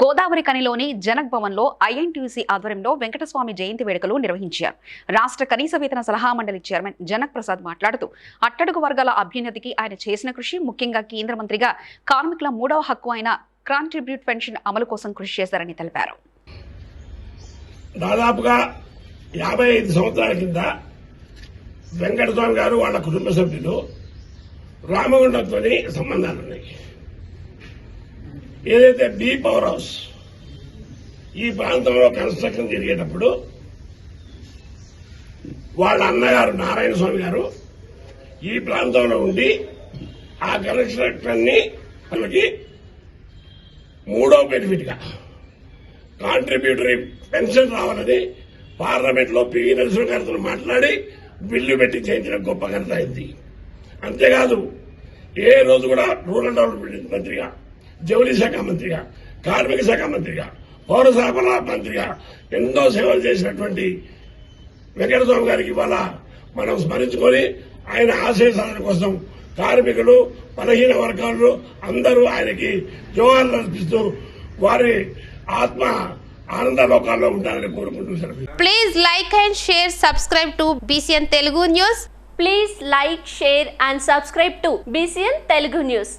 గోదావరి కనిలోని జనక్ భవన్లో ఐఎన్టీసీ ఆధ్వర్యంలో వెంకటస్వామి జయంతి వేడుకలు నిర్వహించారు. రాష్ట్ర కనీస వేతన సలహా మండలి చైర్మన్ జనక్ ప్రసాద్ మాట్లాడుతూ అట్టడుగు వర్గాల అభ్యున్నతికి ఆయన చేసిన కృషి ముఖ్యంగా కేంద్ర మంత్రిగా కార్మికుల మూడవ హక్కు అయిన కాంట్రిబ్యూట్ పెన్షన్ అమలు కోసం కృషి చేశారని తెలిపారు. దాదాపుగా యాభై ఐదు సంవత్సరాల కింద వెంకటస్వామి గారు వాళ్ళ కుటుంబ సభ్యులు రామగుండంతో సంబంధాలున్నాయి ఏదైతే బి పవర్ హౌస్ ఈ ప్రాంతంలో కన్స్ట్రక్షన్ జరిగేటప్పుడు వాళ్ళ అన్నగారు నారాయణ స్వామి గారు ఈ ప్రాంతంలో ఉండి ఆ కన్స్ట్రక్షన్ వాళ్ళకి మనకి మూడో బెనిఫిట్గా కాంట్రిబ్యూటరీ పెన్షన్ రావాలని పార్లమెంట్లో పివి నరసింహ మాట్లాడి బిల్లు పెట్టి చేయించిన గొప్ప ఘనత అయింది. అంతేకాదు ఏ రోజు కూడా రూరల్ డెవలప్మెంట్ మంత్రిగా జౌళి శాఖ మంత్రిగా కార్మిక శాఖ మంత్రిగా పౌర సరఫరా మంత్రిగా ఎన్నో సేవలు చేసినటువంటి వెంకటస్వామి గారికి ఇవాళ మనం స్మరించుకొని ఆయన ఆశయ సాధన కోసం కార్మికులు బలహీన వర్గాలు అందరూ ఆయనకి జోహార్లు అర్పిస్తూ వారి ఆత్మ ఆనంద లోకాల్లో ఉండాలని కోరుకుంటున్నాను please like and share subscribe to BCN Telugu news please like share and subscribe to BCN Telugu news